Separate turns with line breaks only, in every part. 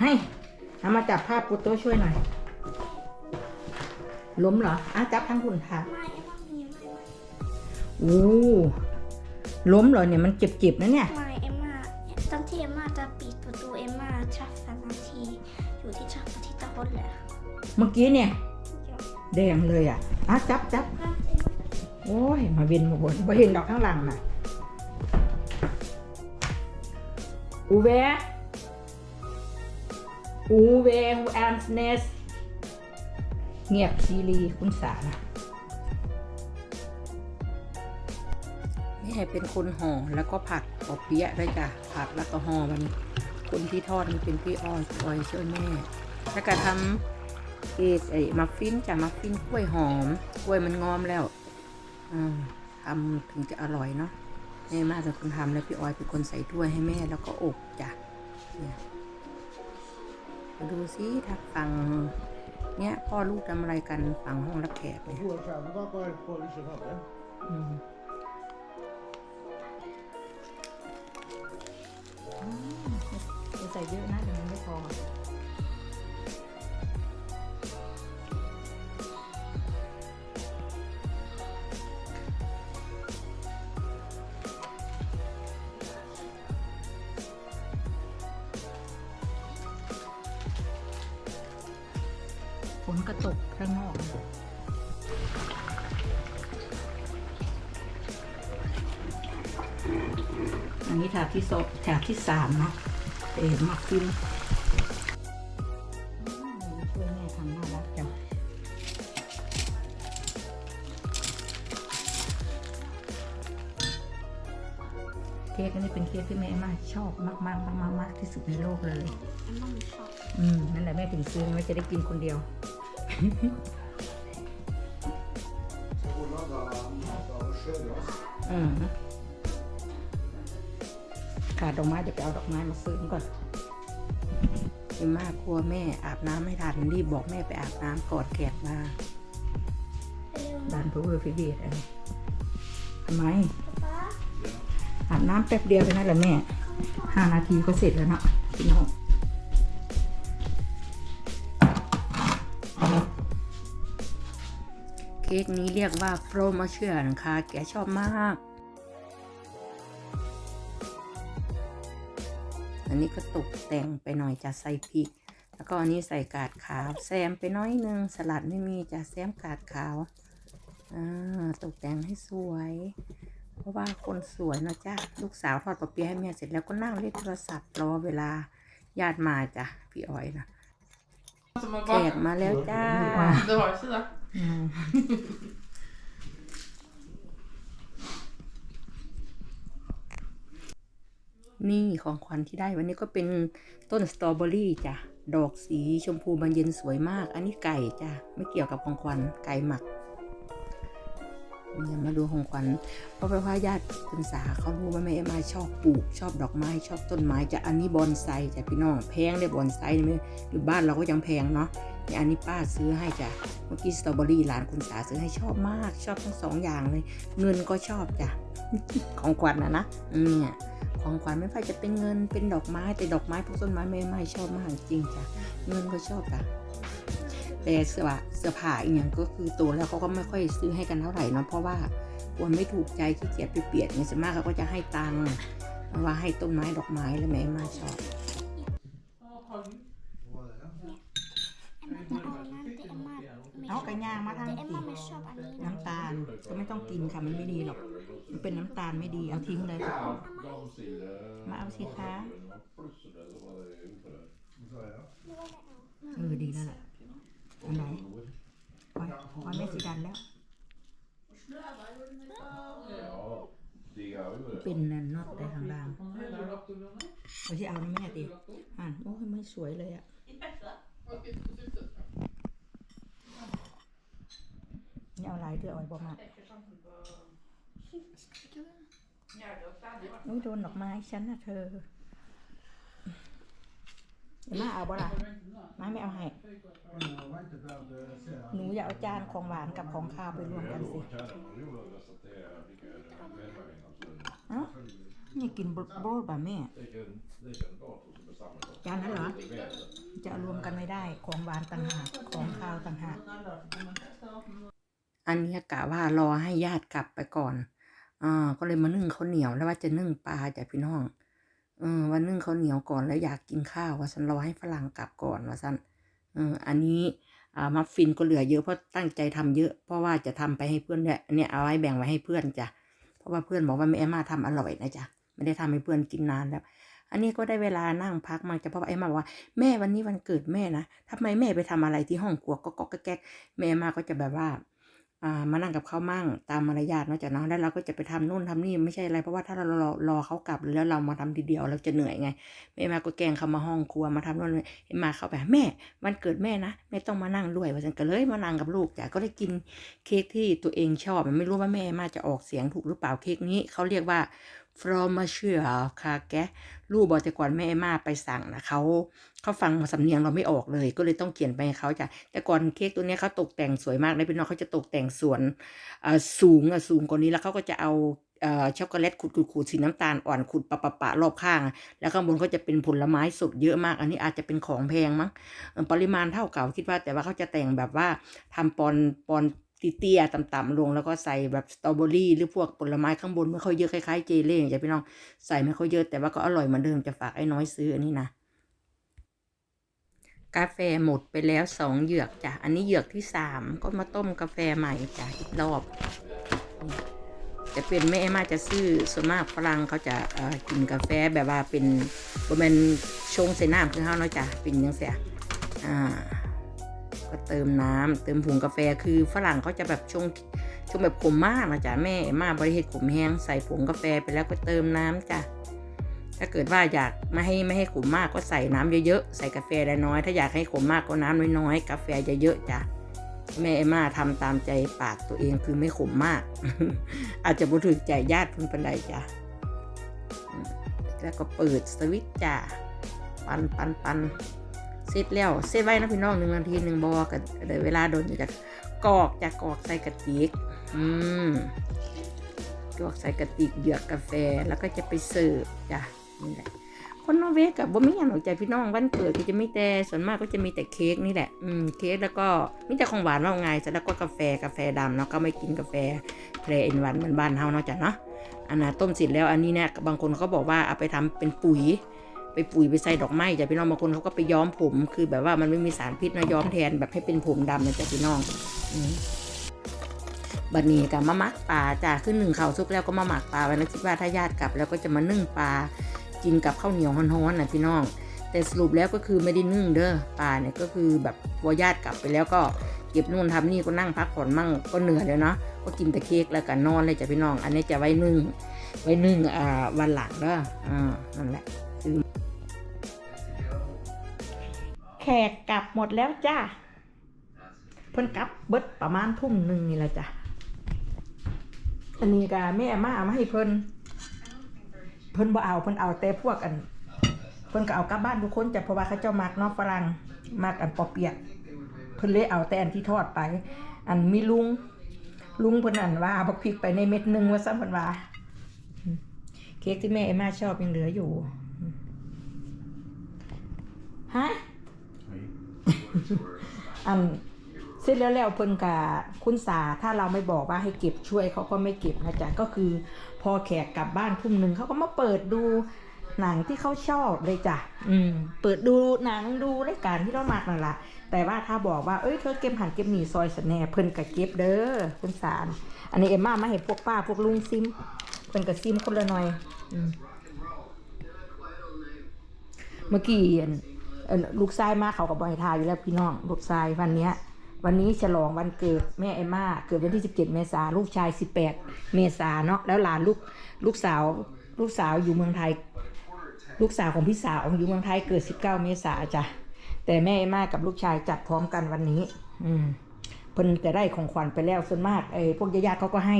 ให้เอามาจับภาพกูโต้ช่วยหน่อย ล้มเหรออะจับทั้งหุ่นค่ะ
ไม่เอ็มมามีไม่
อู้ล้มเหรอเนี่ยมันเจ็บๆนะเนี่ย
ไม่เอ็มมาตอนที่เอ็มมาจะปิดประตูเอ็มมาชักสันนาทีอยู่ที่ชักที่ตะบนเลย
เมื่อกี้เนี่ยแดงเลยอะอะจับจับโอ้ยมาวียนมาบนมาเห็นดอกข้างหลังน่ะอูเว อูเวฮูแอนส์เนส เงียบซีรีคุณสานะแม่เป็นคนห่อแล้วก็ผัดปอเปี๊ยะด้วยจ้ะผัดแล้วก็ห่อมัน คนที่ทอดมันเป็นพี่อ้อยคอยช่วยแม่ แล้วก็ทำเอกไอมัฟฟินจ้ะมัฟฟินกล้วยหอม กล้วยมันงอมแล้วอ่าทำถึงจะอร่อยเนาะแม่มากเป็นคนทำแล้วพี่ออยเป็นคนใส่ถ้วยให้แม่แล้วก็อบจ้ะเนี่ย มาดูซิทักฝั่งเนี้ยพ่อลูกทำอะไรกันฝั่งห้องรับแขกเนี่ยใส่เยอะนะเดี๋ยวมันไม่พอ นนี้ถาดที่สองถาดที่สามเนาะเอ๋มักฟินอืมช่วยแม่ทำน่ารักจังเค้กอันนี้เป็นเค้กที่แม่มากชอบมากมากมากมากมากที่สุดในโลกเลย
เอ็มมาไม่ชอบ
อืมนั่นแหละแม่ถึงซื้อไม่จะได้กินคนเดียว
Så hon lagar
ขาดดอกไม้จะไปเอาดอกไม้มาซื้อก่อนเอ็มมากลัวแม่อาบน้ำไม่ทันรีบบอกแม่ไปอาบน้ำกอดแขกมา
เร็ว
ดันเพอเวอร์ฟิเดียอะไรทำไม
ป้า
อาบน้ำแป๊บเดียวไปนั่นแหละแม่ห้านาทีก็เสร็จแล้วเนาะพี่น้องเค้กนี้เรียกว่าโฟรมาเชื่อนะคะแกชอบมาก อันนี้ก็ตกแต่งไปหน่อยจะใส่พริก แล้วก็อันนี้ใส่กาดขาวแซมไปน้อยนึงสลัดไม่มีจะแซมกาดขาวอ่าตกแต่งให้สวย เพราะว่าคนสวยเนอะจ้ะลูกสาวทอดปะเปี๊ยะให้แม่เสร็จแล้วก็นั่งเล่นโทรศัพท์รอเวลาญาติมาจ้ะพี่อ้อยนะ
Som man
แข
bara,
กมาแล้วจ้า นี่ของขวัญที่ได้วันนี้ก็เป็นต้นสตรอเบอรี่จ้ะ ดอกสีชมพูบานเย็นสวยมาก อันนี้ไก่จ้ะ ไม่เกี่ยวกับของขวัญไก่หมัก เนี่ยมาดูของขวัญเพราะว่าญาติคุณสาเขารู้ว่าแม่เอ็มาชอบปลูก ชอบดอกไม้ ชอบต้นไม้จะอันนี้บอนไซจ้ะพี่น้องแพงเลยบอนไซนี่ไม่อยู่บ้านเราก็ยังแพงเนาะนี่อันนี้ป้าซื้อให้จ้ะเมื่อกี้สตรอเบอรี่หลานคุณสาซื้อให้ชอบมาก ชอบทั้งสองอย่างเลย เงินก็ชอบจ้ะของขวัญนะนะเนี่ยของขวัญไม่ว่าจะเป็นเงินเป็นดอกไม้แต่ดอกไม้พวกต้นไม้ไม่ไม่ชอบมากจริงจ้ะเงินก็ชอบจ้ะ แต่เสื้อผ้าเสื้อผ้าอีกอย่างก็คือโตแล้วเขาก็ไม่ค่อยซื้อให้กันเท่าไหร่เนาะเพราะว่ากลัวไม่ถูกใจขี้เกียจไปเปลี่ยนเนี่ยส่วนมากเขาก็จะให้ตังค์ว่าให้ต้นไม้ดอกไม้แล้วแม่มาชอบ
Vad är det?
เอ็มมาจะเอานั่นแต่เอ็มมาไม่ช
เอา
อบ
กระย่างมาทาง
แต่เอ็ม
ตี
มาไม่ชอบอันนี้นะ
น้ำตาลก็ไม่ต้องกินค่ะมันไม่ดีหรอกมันเป็นน้ำตาลไม่ดีเอาทิ้งเลยมาเอาสิคะ
Vad är det?
เออดีแล้วแหละ อันไหนโอ้ยโอ้ยไม่สีดันแล้ว เป็นนันน็อตได้ข้างล่างเอาที่เอานี่แม่ตีอ่านโอ้ยไม่สวยเลยอะนี่เอาลายเธอเอาไว้บอกมาอุ้ยโดนดอกไม้ฉันนะเธอเดี๋ยว มาเอาบ่ล่ะมาไม่เอาให้ หนูอย่าเอาจานของหวานกับของข้าวไปรวมกันสิ เอ้า นี่กินโบรโบรบ่ะแม่ จานนั้นเหรอ จะรวมกันไม่ได้ของหวานต่างหากของข้าวต่างหาก อันนี้กะว่ารอให้ญาติกลับไปก่อนอ่าก็เลยมานึ่งข้าวเหนียวแล้วว่าจะนึ่งปลาจ้ะพี่น้อง เออว่านึ่งข้าเหนียวก่อนแล้วอยากกินข้าวว่าสันรอให้ฝรั่งกลับก่อนว่าสันเอออันนี้อ่ามัฟฟินก็เหลือเยอะเพราะตั้งใจทำเยอะเพราะว่าจะทำไปให้เพื่อนเนี่ยเนี้ยเอาไว้แบ่งไว้ให้เพื่อนจ้ะเพราะว่าเพื่อนบอกว่าแม่มาทำอร่อยนะจ๊ะไม่ได้ทำให้เพื่อนกินนานแล้ว อันนี้ก็ได้เวลานั่งพักมาจะเพราะว่าเอมมาบอกว่าแม่วันนี้วันเกิดแม่นะทำไมแม่ไปทำอะไรที่ห้องครัวก็ก็แก๊กแม่มาก็จะแบบว่า มานั่งกับเขามั่งตามมารยาทเนาะจ้ะเนาะแล้วเราก็จะไปทำนู่นทำนี่ไม่ใช่อะไรเพราะว่าถ้าเรารอรอเขากลับแล้วเรามาทำทีเดียวเราจะเหนื่อยไงแม่มาก็แกงเขามาห้องครัวมาทำนู่นเห็มมาเขาแบบแม่วันเกิดแม่นะแม่ต้องมานั่งด้วยว่าฉันก็เลยมานั่งกับลูกจ้ะก็ได้กินเค้กที่ตัวเองชอบไม่รู้ว่าแม่มาจะออกเสียงถูกหรือเปล่าเค้กนี้เขาเรียกว่า ฟรอมาเชื่อคาแกลูกบอกแต่ก่อนแม่มาไปสั่งนะเขาเขาฟังสำเนียงเราไม่ออกเลย ก็เลยต้องเขียนไปให้เขาจ้ะแต่ก่อนเค้กตัวนี้เขาตกแต่งสวยมากเลยพี่น้องเขาจะตกแต่งสวนสูงอะสูงกว่านี้แล้วเขาก็จะเอาช็อกโกแลตขูดขูดขูดสีน้ำตาลอ่อนขูดปะปะปะรอบข้าง แล้วข้างบนก็จะเป็นผลไม้สดเยอะมาก อันนี้อาจจะเป็นของแพงมั้งปริมาณเท่าเก่าคิดว่าแต่ว่าเขาจะแต่งแบบว่าทำปอนปอน เตี้ยๆต่ำๆลงแล้วก็ใส่แบบสตรอเบอรี่หรือพวกผลไม้ข้างบนไม่ค่อยเยอะคล้ายๆเจเล่จ้ะพี่น้องใส่ไม่ค่อยเยอะแต่ว่าก็อร่อยเหมือนเดิมจะฝากไอ้น้อยซื้ออันนี้นะกาแฟหมดไปแล้วสองเหยือกจ้ะอันนี้เหยือกที่สามก็มาต้มกาแฟใหม่จ้ะอีกรอบจะเป็นแม่มาจะซื้อส่วนมากฝรั่งเขาจะกินกาแฟแบบว่าเป็นบแมนชงใส่น้ำคือเขาเนาะจ้ะเป็นยังเสียอ่า ก็เติมน้ำเติมผงกาแฟคือฝรั่งเขาจะแบบชงชงแบบขมมากนะจ๊ะแม่มาบริเหตุขมแห้งใส่ผงกาแฟไปแล้วก็เติมน้ำจ้ะถ้าเกิดว่าอยากไม่ให้ไม่ให้ขมมากก็ใส่น้ำเยอะๆใส่กาแฟน้อยๆถ้าอยากให้ขมมากก็น้ำน้อยๆกาแฟเยอะๆจ้ะแม่เอมาทำตามใจปากตัวเองคือไม่ขมมาก อาจจะบ่ถึกใจญาติเพิ่นปันใดจ้ะแล้วก็เปิดสวิตช์จ้ะปันปันปัน เสร็จแล้วเสร็จไว้นะพี่น้องหนึ่งนาทีหนึ่งบอกัเดี๋ยวเวลาโดนจะกรอกจะกรอกใส่กระติกอืมลวกใส่กระติกเหยือกกาแฟแล้วก็จะไปเสิร์ฟจ้ะนี่แหละคนนอร์เวย์กับบ่มีอย่างหรอกจ้ะพี่น้องวันเกิดก็จะมีแต่ส่วนมากก็จะมีแต่เค้กนี่แหละอืมเค้กแล้วก็มีแต่ของหวานว่าไงเสร็จแล้วก็กาแฟกาแฟดำเนาะก็ไม่กินกาแฟแพรเอ็นวันเหมือนบ้านเฮาเนาะจ้ะเนาะอันน่ะต้มเสร็จแล้วอันนี้เนี่ยบางคนเขาบอกว่าเอาไปทำเป็นปุ๋ย ไปปุ๋ยไปใส่ดอกไม้จ้ะพี่น้องบางคนเขาก็ไปย้อมผมคือแบบว่ามันไม่มีสารพิษนะย้อมแทนแบบให้เป็นผมดำนะจ้ะพี่น้องบัดนี้กับมาหมักปลาจ้าขึ้นหนึ่งเข่าซุกแล้วก็มาหมักปลาไว้แล้วคิดว่าถ้าญาติกลับ แล้วก็จะมานึ่งปลากินกับข้าวเหนียวฮ้อนๆนะพี่น้อง แต่สรุปแล้วก็คือไม่ได้นึ่งเด้อปลาเนี่ยก็คือแบบพอญาติกลับไปแล้วก็เก็บนู่นทำนี่ก็นั่งพักผ่อนมั่งก็เหนื่อยแล้วเนาะก็กินแต่เค้กแล้วก็นอนเลยจ้ะพี่น้อง อันนี้จะไว้นึ่งไว้นึ่งอ่าวันหลังเด้ออ่านั่นแหละ คือแขกกลับหมดแล้วจ้าเพิ่นกลับเบิดประมาณทุ่มหนึ่งนี่แหละจ้ะอันนี้ก็แม่มาเอามาให้เพิ่นเพิ่นบ่เอาเพิ่นเอาแต่พวกอัน เพิ่นก็เอากลับบ้านทุกคนจ้ะเพราะว่าเขาเจ้ามักเนาะฝรั่งมักอันปอเปียกเพิ่นเลยเอาแต่อันที่ทอดไป อันมีลุงลุงเพิ่นอันว่าเอาบักพริกไปในเม็ดหนึงว่าซั่นเพิ่นว่า เค้กที่แม่เอมาชอบยังเหลืออยู่ ฮะอันเสร็จแล้วแล้วเพิ่นกะคุณสาถ้าเราไม่บอกว่าให้เก็บช่วยเขาก็ไม่เก็บนะจ๊ะก็คือ พอแขกกลับบ้านทุ่มหนึ่งเขาก็มาเปิดดูหนังที่เขาชอบเลยจ้ะ อืม เปิดดูหนังดูรายการที่เรามักนั่นแหละแต่ว่าถ้าบอกว่า เอ้ย เธอเก็บหันเก็บหนีซอยสแหนเพิ่นกะเก็บเด้อคุณสาร อันนี้เอ็มมามาให้พวกป้าพวกลุงซิม เพิ่นกะซิมคนละหน่อย อืม เมื่อกี้อันเอิ่น ลูกชายมาเขากับบอยทายอยู่แล้วพี่น้อง ลูกชายวันเนี้ย วันนี้ฉลองวันเกิดแม่เอมมาเกิดวันที่ 17 เมษาลูกชาย 18 เมษาเนาะแล้วหลานลูกลูกสาว ลูกสาวอยู่เมืองไทย ลูกสาวของพี่สาวอยู่เมืองไทยเกิด 19 เมษาจ้ะแต่แม่เอมมากับลูกชายจัดพร้อมกันวันนี้ อืมเพิ่นจะได้ของขวัญไปแล้วส่วนมากไอ้พวกญาติเขาก็ให้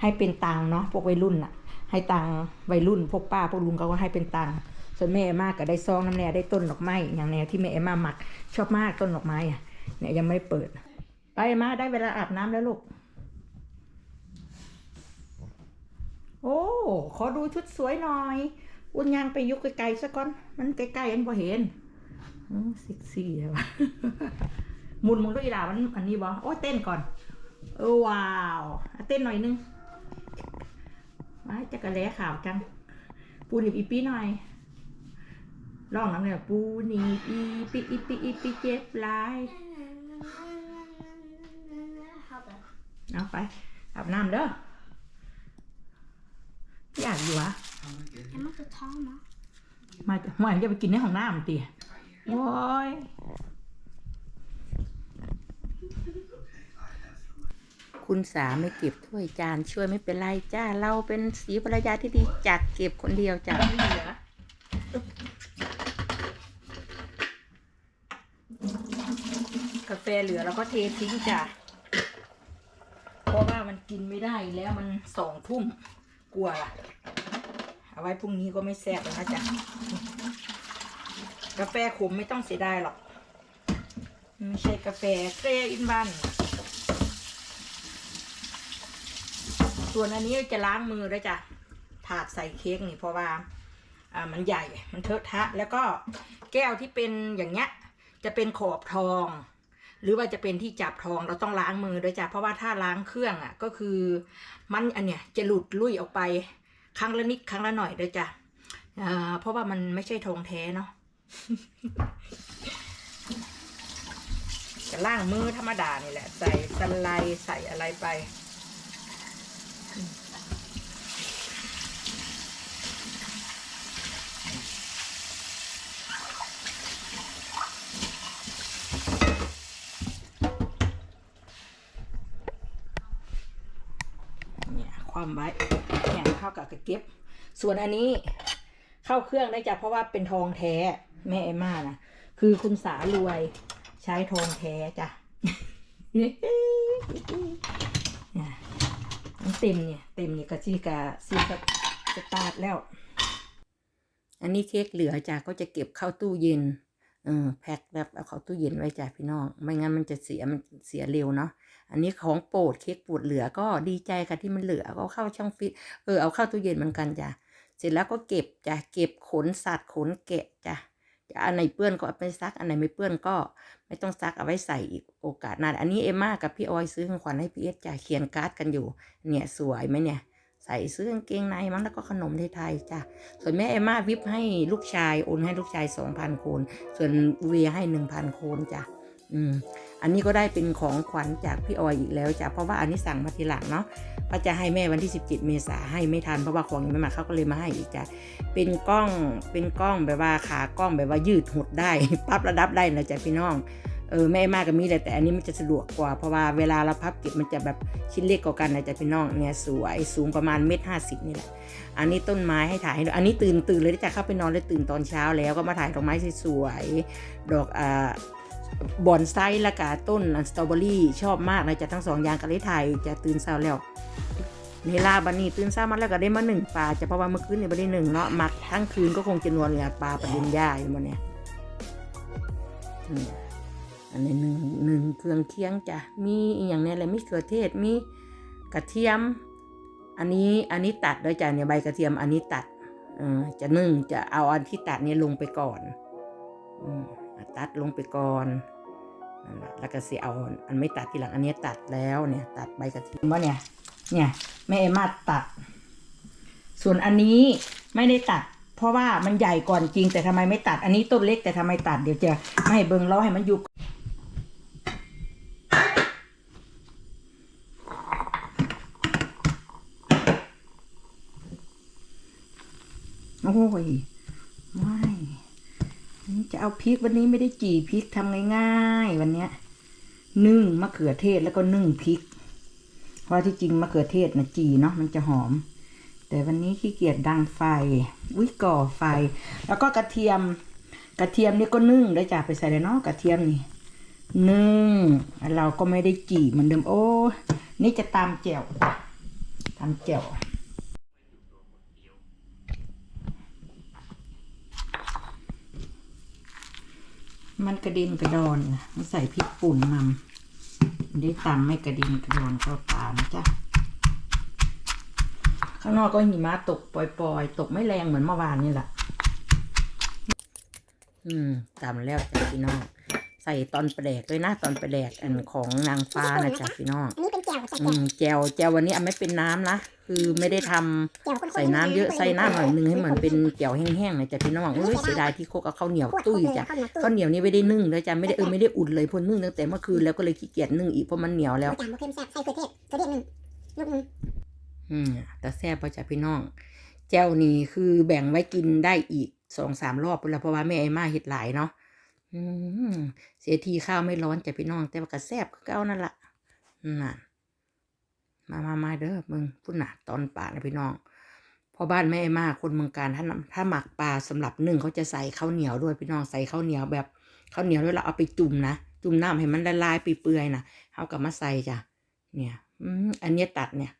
ให้เป็นตังเนาะพวกวัยรุ่นน่ะให้ตังวัยรุ่น พวกป้าพวกลุงเขาก็ให้เป็นตังค์ ส่วนแม่เอมมาก็ได้ซองน้ำแน่ได้ต้นดอกไม้อย่างแนวที่แม่เอมมาหมัก ชอบมากต้นดอกไม้อะเนี่ยยังไม่เปิด ไปมาได้เวลาอาบน้ำแล้วลูก โอ้ขอดูชุดสวยหน่อยอ้นยางไปยุกไกลๆซะก่อน มันใกล้ๆอันพอเห็นอืมเซ็กซี่เลยวะหมุนมึงด้วยอีหลามันอันนี้บอโอ้เต้นก่อนว้าวเต้นหน่อยนึงมาจะกระแลขาวจัง ปูหนีบอีปีหน่อย ร้องน้ำเนี่ยปูหนีบอีปีอีปีอีปีเจ็บหลาย
Hadde.
เอาไปอาบน้ำเด้ออยากอยู่วะ
Jeg måtte ta meg.
มาจะมาจะไปกินในห้องน้ำตีโอ้ยคุณสาไม่เก็บถ้วยจานช่วยไม่เป็นไรจ้า เราเป็นสีภรรยาที่ดีจัดเก็บคนเดียวจ้ะไม่เหลือกา ฟเหลือแล้วก็เททิ้งจ้ะ เพราะว่ามันกินไม่ได้แล้วมันสองทุ่มกลัวล่ะ เอาไว้พรุ่งนี้ก็ไม่แซ่บแล้วนะจ๊ะ กาแฟขมไม่ต้องเสียดายหรอก ไม่ใช่กาแฟเกรอินบัน ส่วนอันนี้จะล้างมือด้วยจ้ะ ถาดใส่เค้กนี่เพราะว่าอ่ามันใหญ่ มันเทอะทะ แล้วก็แก้วที่เป็นอย่างเงี้ย จะเป็นขอบทอง หรือว่าจะเป็นที่จับทองเราต้องล้างมือด้วยจ้ะเพราะว่าถ้าล้างเครื่องอะก็คือมันอันเนี้ยจะหลุดลุ่ยออกไปครั้งละนิดครั้งละหน่อยด้วยจ้ะอ่าเพราะว่ามันไม่ใช่ทองแท้เนาะจะล่างมือธรรมดานี่แหละ ใส่สไลใส่อะไรไป เนี่ยควา มไว้เนี่ยเข้ากับกระเก็บ ส่วนอันนี้เข้าเครื่องได้จ้ะเพราะว่าเป็นทองแท้แม่เอม่านะคือคุณสารวยใช้ทองแท้จ้ะเนี่ยเต็มเนี่ยเต็มเนี่ยกะจีกะซีกะสตาร์ทแล้ว อันนี้เค้กเหลือจ้ะก็จะเก็บเข้าตู้เย็นเออแพ็คแบบเอาเข้าตู้เย็นไว้จ้ะพี่น้อง ไม่งั้นมันจะเสียมันเสียเร็วเนาะ อันนี้ของโปรดเค้กโปรดเหลือก็ดีใจค่ะที่มันเหลือก็เข้าช่องฟิตเออเอาเข้าตู้เย็นเหมือนกันจ้ะเสร็จแล้วก็เก็บจ้ะเก็บขนสัตว์ขนแกะจ้ะจะอันไหนเปื้อนก็เอาไปซัก อันไหนไม่เปื้อนก็ไม่ต้องซักเอาไว้ใส่อีกโอกาสหน้าอันนี้เอมม่ากับพี่ออยซื้อของขวัญให้พี่เอสจ้ะเขียนการ์ดกันอยู่ เนี่ยสวยไหมเนี่ย ใส่ซื้อกางเกงในมั้งแล้วก็ขนมไทยๆจ้ะส่วนแม่เอมม่าวิปให้ลูกชายโอนให้ลูกชายสองพันโคน ส่วนเวียให้หนึ่งพันโคนจ้ะอืม อันนี้ก็ได้เป็นของขวัญจากพี่ออยอีกแล้วจ้ะเพราะว่าอันนี้สั่งมาทีหลังเนาะก็จะให้แม่วันที่ 17 เมษาให้ไม่ทันเพราะว่าของยังไม่มาเขาก็เลยมาให้อีกจ้ะเป็นกล้องเป็นกล้องแบบว่าขากล้องแบบว่ายืดหดได้ปรับระดับได้นะจ๊ะพี่น้องเออแม่มากกับมีแต่แต่อันนี้มันจะสะดวกกว่า เพราะว่าเวลาเราพับเก็บมันจะแบบชิ้นเล็กกว่ากันนะจ๊ะพี่น้องเนี่ยสวยสูงประมาณเมตรห้าสิบนี่แหละ อันนี้ต้นไม้ให้ถ่ายให้ดูอันนี้ตื่นตื่นเลยจ้ะเข้าไปนอนเลยตื่นตอนเช้าแล้วก็มาถ่ายดอกไม้สวยๆดอกอ่า บอนไซและกาต้นสตรอเบอรี่ชอบมากเลยจะทั้งสองอย่างกันเลยถ่ายจะตื่นเช้าแล้วเนลาบันนี้ตื่นเช้ามาแล้วก็ได้มาหนึ่งปลาจะเพราะว่าเมื่อคืนเนี่ยไม่ได้หนึ่งเนาะมักทั้งคืนก็คงจะนวลเนี่ยปลาประเด็นย่าอยู่หมันเนี่ยอันนี้หนึ่งหนึ่งเครื่องเคียงจ้ะมีอย่างเนี้อะไรมีเขือเทศมีกระเทียม อันนี้อันนี้ตัดด้วยจ้ะเนี่ยใบกระเทียมอันนี้ตัดอจะนึ่งจะเอาอันที่ตัดเนี่ยลงไปก่อน อืม ตัดลงไปก่อนแล้วก็เสียเอาอันไม่ตัดทีหลังอันนี้ตัดแล้วเนี่ยตัดใบกระเทียมว่าเนี่ยเนี่ยแม่เอมาตัด ส่วนอันนี้ไม่ได้ตัด เพราะว่ามันใหญ่ก่อนจริงแต่ทำไมไม่ตัดอันนี้ต้นเล็กแต่ทำไมตัดเดี๋ยวจะไม่ให้เบิ้งล้อให้มันอยู่โอ้ยไม่ จะเอา พริกวันนี้ไม่ได้จี่พริกทำง่ายๆ วันเนี้ยนึ่งมะเขือเทศแล้วก็นึ่งพริก เพราะที่จริงมะเขือเทศนะจีเนาะมันจะหอม แต่วันนี้ขี้เกียจดังไฟอุ้ยก่อไฟ แล้วก็กระเทียม กระเทียมนี่ก็นึ่งได้จ้ะไปใส่เลยเนาะกระเทียมนี่นึ่งเราก็ไม่ได้จี่เหมือนเดิมโอ้ นี่จะตามแจ่วตามแจ่ว มันกระเด็นกระดอนไงมันใส่พริกป่นนำได้ตำไม่กระเด็นกระดอนเข้าปากนะจ๊ะ ข้างนอกก็หิมะตกปล่อยๆ ตกไม่แรงเหมือนเมื่อวานนี่แหละ อืมตามแล้วจ้ะพี่น้อง ใส่ตอนประแดกเลยนะ ตอนประแดกอันของนางฟ้านะจ๊ะพี่น้อง
อันนี้เป็นแจ่วจาก
อืมแจวแจววันนี้อะไม่เป็นน้ำนะ คือไม่ได้ทำ
แจ่วข้นๆ
ใส่น้ำเยอะใส่น้ำหน่อยนึงให้เหมือนเป็นแจวแห้งๆนะจ๊ะพี่น้องเอ้ยเสียดายที่โคกเอาข้าวเหนียวตุ้ยจ้ะข้าวเหนียวนี่ไม่ได้นึ่งเลยจ้ะไม่ได้เออไม่ได้อุ่นเลยเพราะนึ่งตั้งแต่เมื่อคืนแล้วก็เลยขี้เกียจนึ่งอีกเพราะมันเหนียวแล้ว
จานมะเขือแซ่บใส่เขือเทศเขือเทศหนึ่งลูกหนึ่ง
อืมแต่แซ่บป่ะจ้ะพี่น้องแจ้วนี่คือแบ่งไว้กินได้อีกสองสามรอบแล้วเพราะว่าแม่ไอ้มาเห็ดหลายเนาะอืมเสียทีข้าวไม่ร้อนจ้ะพี่น้องแต่ว่าก็แซ่บก็เก้านั่นละน่ะ มามามาเด้อมึงพุ่นน่ะตอนป่านะพี่น้องพอบ้านแม่มาคนเมืองการถ้าถ้าหมักปลาสำหรับนึ่งเขาจะใส่ข้าวเหนียวด้วยพี่น้องใส่ข้าวเหนียวแบบข้าวเหนียวด้วยเราเอาไปจุ่มนะจุ่มน้ำให้มันละลายเปื่อยๆนะเอากลับมาใส่จ้ะเนี่ยอือันนี้ตัดเนี่ย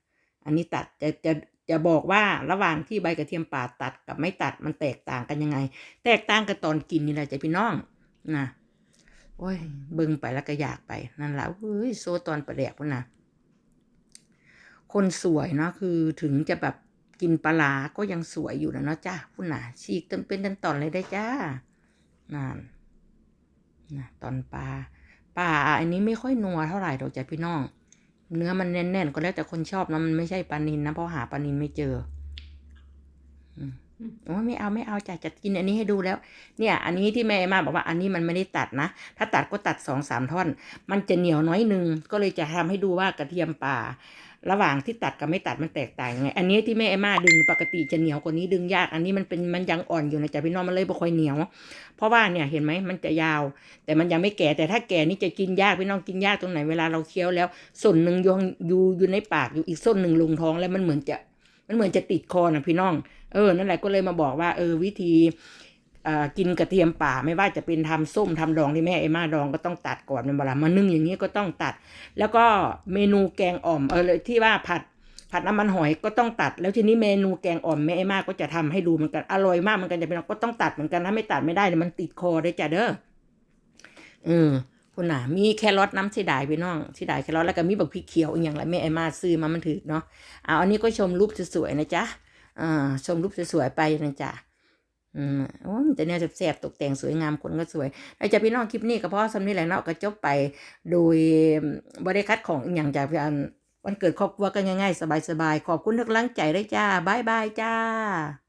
อันนี้ตัดจะจะจะบอกว่าระหว่างที่ใบกระเทียมป่าตัดกับไม่ตัดมันแตกต่างกันยังไง แตกต่างกันตอนกินนี่แหละจ้ะพี่น้องนะโอ้ยเบิ่งไปแล้วก็อยากไปนั่นแหละเฮ้ยโซตอนประแดกพุ่นนะ คนสวยเนาะคือถึงจะแบบกินปลาก็ยังสวยอยู่นะเนาะจ้าพุ่นน่ะฉีกเต็มเป็นตันตอนเลยได้จ้านั่นนะตอนปลาปลาอันนี้ไม่ค่อยนัวเท่าไหร่ดอกจ้ะพี่น้อง เนื้อมันแน่นๆก็แล้วแต่คนชอบนะมันไม่ใช่ปลานินนะเพราะหาปลานินไม่เจอ อืม โอ้ไม่เอาไม่เอาจ้ะจะกินอันนี้ให้ดูแล้ว เนี่ย อันนี้ที่แม่มาบอกว่าอันนี้มันไม่ได้ตัดนะ ถ้าตัดก็ตัดสองสามท่อน มันจะเหนียวน้อยหนึ่งก็เลยจะทำให้ดูว่ากระเทียมป่า ระหว่างที่ตัดกับไม่ตัดมันแตกต่างยังไง อันนี้ที่แม่เอมาดึงปกติจะเหนียวกว่านี้ดึงยาก อันนี้มันเป็นมันยังอ่อนอยู่นะจ๊ะพี่น้องมันเลยบ่ค่อยเหนียว เพราะว่าเนี่ยเห็นไหมมันจะยาว แต่มันยังไม่แก่แต่ถ้าแก่นี่จะกินยากพี่น้องกินยากตรงไหนเวลาเราเคี้ยวแล้วส่วนหนึ่งยู่อยู่อยู่ในปากอยู่อีกส่วนหนึ่งลงท้องแล้วมันเหมือนจะ มันเหมือนจะติดคอนะพี่น้อง เออ นั่นแหละก็เลยมาบอกว่า เออ วิธีอ่อกินกระเทียมป่าไม่ว่าจะเป็นทำส้มทำดองที่แม่ไอ้มาดองก็ต้องตัดก่อนเป็นเวลามานึ่งอย่างนี้ก็ต้องตัด แล้วก็เมนูแกงอ่อมเออเลยที่ว่าผัดผัดน้ำมันหอยก็ต้องตัด แล้วทีนี้เมนูแกงอ่อมแม่ไอ้มาก็จะทำให้ดูเหมือนกันอร่อยมากเหมือนกันจะเป็นก็ต้องตัดเหมือนกันถ้าไม่ตัดไม่ได้เดี๋ยมันติดคอได้จ้ะเด้อเออ คุณน่ะ มีแครอทน้ำสีดายพี่น้องสีดายแครอทแล้วก็มีบักพริกเขียวอีกอย่างไรแม่ไอ้มาซื้อมามันถือเนาะเอาอันนี้ก็ชมรูปสวยๆนะจ๊ะอ่าชมรูปสวยๆไปนะจ๊ะอืมโอ้มันจะเนี่ยแสบตกแต่งสวยงามคนก็สวยแล้วจะพี่น้องคลิปนี้ก็เพราะสำนี้แหละเนาะก็จบไปโดยบริคัดของอย่างจากพี่อันวันเกิดครอบครัวกันง่ายๆ สบายๆ ขอบคุณทุกกำลังใจด้วยจ้าบายบายจ้า